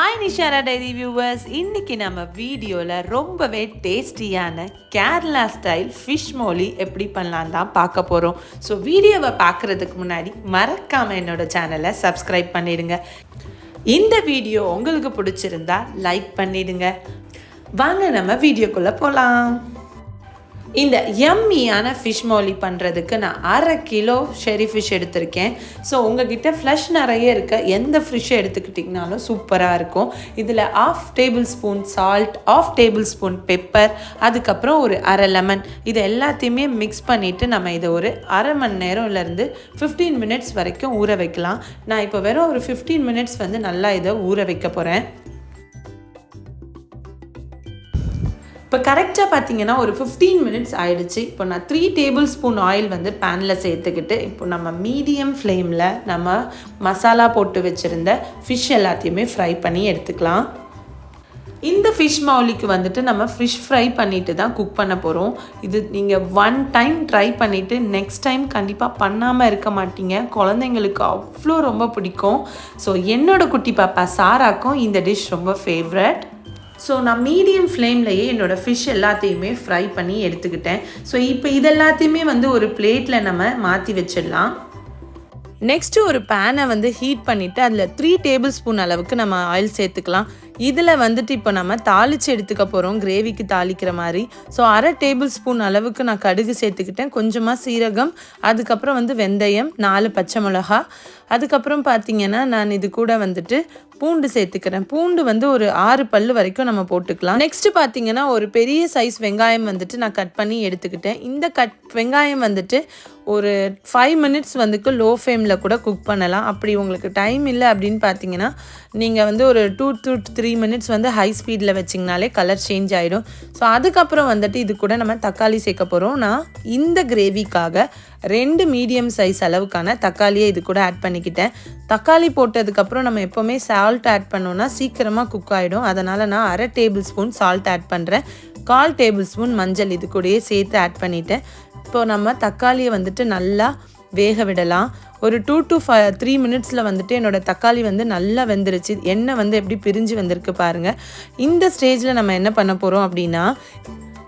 Hi நிஷாரா diary viewers இன்னைக்கு நம்ம வீடியோவில் ரொம்பவே டேஸ்டியான கேரளா ஸ்டைல் ஃபிஷ் மோலி எப்படி பண்ணலாம் தான் பார்க்க போகிறோம் ஸோ வீடியோவை பார்க்குறதுக்கு முன்னாடி மறக்காமல் என்னோட சேனலை சப்ஸ்கிரைப் பண்ணிடுங்க. இந்த வீடியோ உங்களுக்கு பிடிச்சிருந்தா லைக் பண்ணிடுங்க. வாங்க நம்ம வீடியோக்குள்ளே போகலாம் இந்த எம்மியான ஃபிஷ் மோலி பண்ணுறதுக்கு நான் அரை கிலோ ஷெரி ஃபிஷ் எடுத்திருக்கேன். ஸோ உங்ககிட்ட ஃப்ளஷ் நிறைய இருக்க எந்த ஃபிஷ்ஷை எடுத்துக்கிட்டிங்கனாலும் சூப்பராக இருக்கும். இதில் half tablespoon salt half tablespoon pepper அதுக்கப்புறம் ஒரு அரை லெமன் இது எல்லாத்தையுமே மிக்ஸ் பண்ணிவிட்டு நம்ம இதை ஒரு அரை மணி நேரம்லேருந்து ஃபிஃப்டீன் மினிட்ஸ் வரைக்கும் ஊற வைக்கலாம். நான் இப்போ வெறும் ஒரு ஃபிஃப்டீன் மினிட்ஸ் வந்து நல்லா இதை ஊற வைக்க போகிறேன் இப்போ கரெக்டாக பார்த்தீங்கன்னா ஒரு ஃபிஃப்டீன் மினிட்ஸ் ஆயிடுச்சு. இப்போ நான் த்ரீ டேபிள் ஸ்பூன் ஆயில் வந்து பேனில் சேர்த்துக்கிட்டு இப்போ நம்ம மீடியம் ஃப்ளேமில் நம்ம மசாலா போட்டு வச்சுருந்த ஃபிஷ் எல்லாத்தையுமே ஃப்ரை பண்ணி எடுத்துக்கலாம். இந்த ஃபிஷ் மௌலிக்கு வந்துட்டு நம்ம ஃபிஷ் ஃப்ரை பண்ணிட்டு தான் குக் பண்ண போகிறோம் இது நீங்கள் ஒன் டைம் ட்ரை பண்ணிவிட்டு நெக்ஸ்ட் டைம் கண்டிப்பாக பண்ணாமல் இருக்க மாட்டீங்க. குழந்தைங்களுக்கு அவ்வளோ ரொம்ப பிடிக்கும். ஸோ என்னோட குட்டி பாப்பா சாராக்கும் இந்த டிஷ் ரொம்ப ஃபேவரட் ஸோ நான் மீடியம் ஃப்ளேம்லையே என்னோடய ஃபிஷ் எல்லாத்தையுமே ஃப்ரை பண்ணி எடுத்துக்கிட்டேன். ஸோ இப்போ இதெல்லாத்தையுமே வந்து ஒரு பிளேட்டில் நம்ம மாற்றி வச்சிடலாம். நெக்ஸ்ட்டு ஒரு பேனை வந்து ஹீட் பண்ணிவிட்டு அதில் த்ரீ டேபிள் ஸ்பூன் அளவுக்கு நம்ம ஆயில் சேர்த்துக்கலாம். இதில் வந்துட்டு இப்போ நம்ம தாளித்து எடுத்துக்க போகிறோம் கிரேவிக்கு தாளிக்கிற மாதிரி. ஸோ அரை டேபிள் ஸ்பூன் அளவுக்கு நான் கடுகு சேர்த்துக்கிட்டேன். கொஞ்சமாக சீரகம் அதுக்கப்புறம் வந்து வெந்தயம் நாலு பச்சை மிளகா. அதுக்கப்புறம் பார்த்தீங்கன்னா நான் இது கூட வந்துட்டு பூண்டு சேர்த்துக்கிறேன். பூண்டு வந்து ஒரு ஆறு பல்லு வரைக்கும் நம்ம போட்டுக்கலாம். நெக்ஸ்ட் பார்த்தீங்கன்னா ஒரு பெரிய சைஸ் வெங்காயம் வந்துட்டு நான் கட் பண்ணி எடுத்துக்கிட்டேன். இந்த கட் வெங்காயம் வந்துட்டு ஒரு ஃபைவ் மினிட்ஸ் வந்துக்கு லோ ஃப்ளேமில் கூட குக் பண்ணலாம். அப்படி உங்களுக்கு டைம் இல்லை அப்படின்னு பார்த்தீங்கன்னா நீங்கள் வந்து ஒரு டூ டூ த்ரீ மினிட்ஸ் வந்து ஹை ஸ்பீடில் வச்சிங்கனாலே கலர் சேஞ்ச் ஆகிடும் ஸோ அதுக்கப்புறம் வந்துட்டு இது கூட நம்ம தக்காளி சேர்க்க போகிறோம் நான் இந்த கிரேவிக்காக ரெண்டு மீடியம் சைஸ் அளவுக்கான தக்காளியை இது கூட ஆட் பண்ணிக்கிட்டேன். தக்காளி போட்டதுக்கப்புறம் நம்ம எப்போவுமே சால்ட் ஆட் பண்ணோன்னா சீக்கிரமாக குக் ஆகிடும் அதனால் நான் அரை டேபிள் ஸ்பூன் சால்ட் ஆட் பண்ணுறேன் கால் டேபிள் ஸ்பூன் மஞ்சள் இது கூடயே சேர்த்து ஆட் பண்ணிவிட்டேன் இப்போ நம்ம தக்காளியை வந்துட்டு நல்லா வேக விடலாம். ஒரு டூ டு ஃபைவ் த்ரீ மினிட்ஸில் வந்துட்டு என்னோடய தக்காளி வந்து நல்லா வெந்துருச்சு. எண்ணெய் வந்து எப்படி பிரிஞ்சு வந்திருக்கு பாருங்கள் இந்த ஸ்டேஜில் நம்ம என்ன பண்ண போகிறோம் அப்படின்னா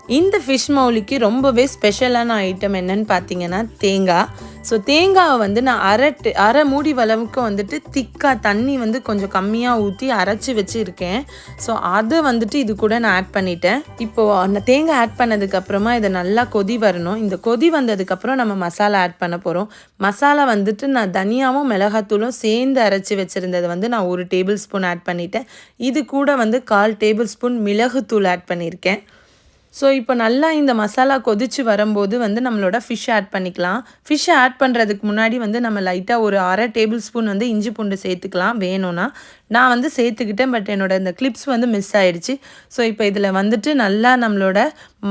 இந்த ஃபிஷ் மௌலிக்கு ரொம்பவே ஸ்பெஷலான ஐட்டம் என்னன்னு பார்த்தீங்கன்னா தேங்காய் ஸோ தேங்காவை வந்து நான் அரை அரை மூடி வளவுக்கு வந்துட்டு திக்காக தண்ணி வந்து கொஞ்சம் கம்மியாக ஊற்றி அரைச்சி வச்சுருக்கேன். ஸோ அதை வந்துட்டு இது கூட நான் ஆட் பண்ணிட்டேன். இப்போது அந்த தேங்காய் ஆட் பண்ணதுக்கப்புறமா இதை நல்லா கொதி வரணும். இந்த கொதி வந்ததுக்கப்புறம் நம்ம மசாலா ஆட் பண்ண போகிறோம் மசாலா வந்துட்டு நான் தனியாகவும் மிளகாத்தூளும் சேர்ந்து அரைச்சி வச்சுருந்ததை வந்து நான் ஒரு டேபிள் ஸ்பூன் ஆட் பண்ணிட்டேன். இது கூட வந்து கால் டேபிள் ஸ்பூன் மிளகுத்தூள் ஆட் பண்ணியிருக்கேன் ஸோ இப்போ நல்லா இந்த மசாலா கொதிச்சு வரும்போது வந்து நம்மளோட ஃபிஷ் ஆட் பண்ணிக்கலாம். ஃபிஷ்ஷை ஆட் பண்ணுறதுக்கு முன்னாடி வந்து நம்ம லைட்டாக ஒரு அரை டேபிள் ஸ்பூன் வந்து இஞ்சி பூண்டு சேர்த்துக்கலாம் வேணும்னா. நான் வந்து சேர்த்துக்கிட்டேன் பட் என்னோட இந்த கிளிப்ஸ் வந்து மிஸ் ஆகிடுச்சு ஸோ இப்போ இதில் வந்துட்டு நல்லா நம்மளோட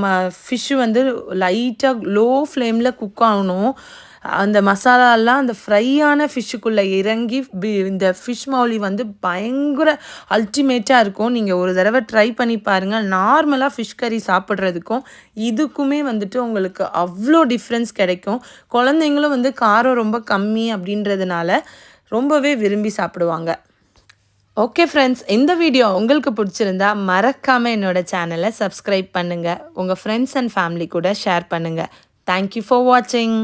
ம ஃபிஷ்ஷு வந்து லைட்டாக லோ ஃப்ளேமில் குக் ஆகணும். அந்த மசாலாலாம் அந்த ஃப்ரையான ஃபிஷ்ஷுக்குள்ளே இறங்கி இந்த ஃபிஷ் மௌலி வந்து பயங்கர அல்டிமேட்டாக இருக்கும். நீங்கள் ஒரு தடவை ட்ரை பண்ணி பாருங்கள். நார்மலாக ஃபிஷ் கறி சாப்பிட்றதுக்கும் இதுக்குமே வந்துட்டு உங்களுக்கு அவ்வளோ டிஃப்ரென்ஸ் கிடைக்கும். குழந்தைங்களும் வந்து காரம் ரொம்ப கம்மி அப்படின்றதுனால ரொம்பவே விரும்பி சாப்பிடுவாங்க. ஓகே ஃப்ரெண்ட்ஸ் இந்த வீடியோ உங்களுக்கு பிடிச்சிருந்தா மறக்காமல் என்னோடய சேனலை சப்ஸ்கிரைப் பண்ணுங்கள் உங்கள் ஃப்ரெண்ட்ஸ் அண்ட் ஃபேமிலி கூட ஷேர் பண்ணுங்கள் தேங்க்யூ ஃபார் வாட்சிங்